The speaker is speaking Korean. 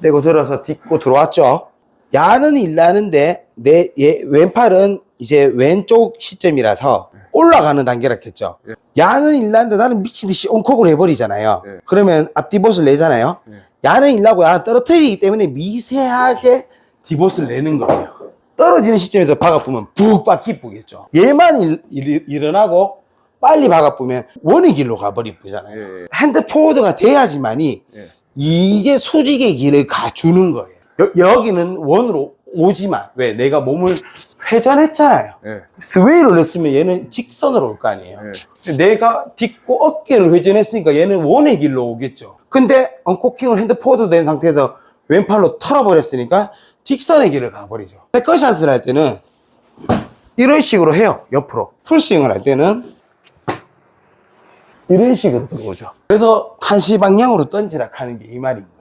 내고 들어서 딛고 들어왔죠. 야는 일나는데 내 얘, 왼팔은 이제 왼쪽 시점이라서 올라가는 단계라 했죠. 예. 야는 일나는데 나는 미친 듯이 엉콕을 해버리잖아요. 예. 그러면 앞디봇을 내잖아요. 예. 야는 일나고 야는 떨어뜨리기 때문에 미세하게 디봇을 내는 거예요. 떨어지는 시점에서 박아보면 푹 박히쁘겠죠. 얘만 일, 일, 일어나고 빨리 박아보면 원의 길로 가버리잖아요. 예, 예. 핸드 포워드가 돼야지만이 예. 이제 수직의 길을 가주는 거예요. 여, 기는 원으로 오지만 왜 내가 몸을 회전했잖아요. 예. 스웨이를 넣었으면 얘는 직선으로 올 거 아니에요. 예. 내가 딛고 어깨를 회전했으니까 얘는 원의 길로 오겠죠. 근데 언코킹을 핸드 포워드 된 상태에서 왼팔로 털어버렸으니까 직선의 길을 가버리죠. 백커샷을 할 때는 이런 식으로 해요. 옆으로. 풀스윙을 할 때는 이런 식으로 들어오죠. 그래서 한시 방향으로 던지라 하는 게 이 말입니다.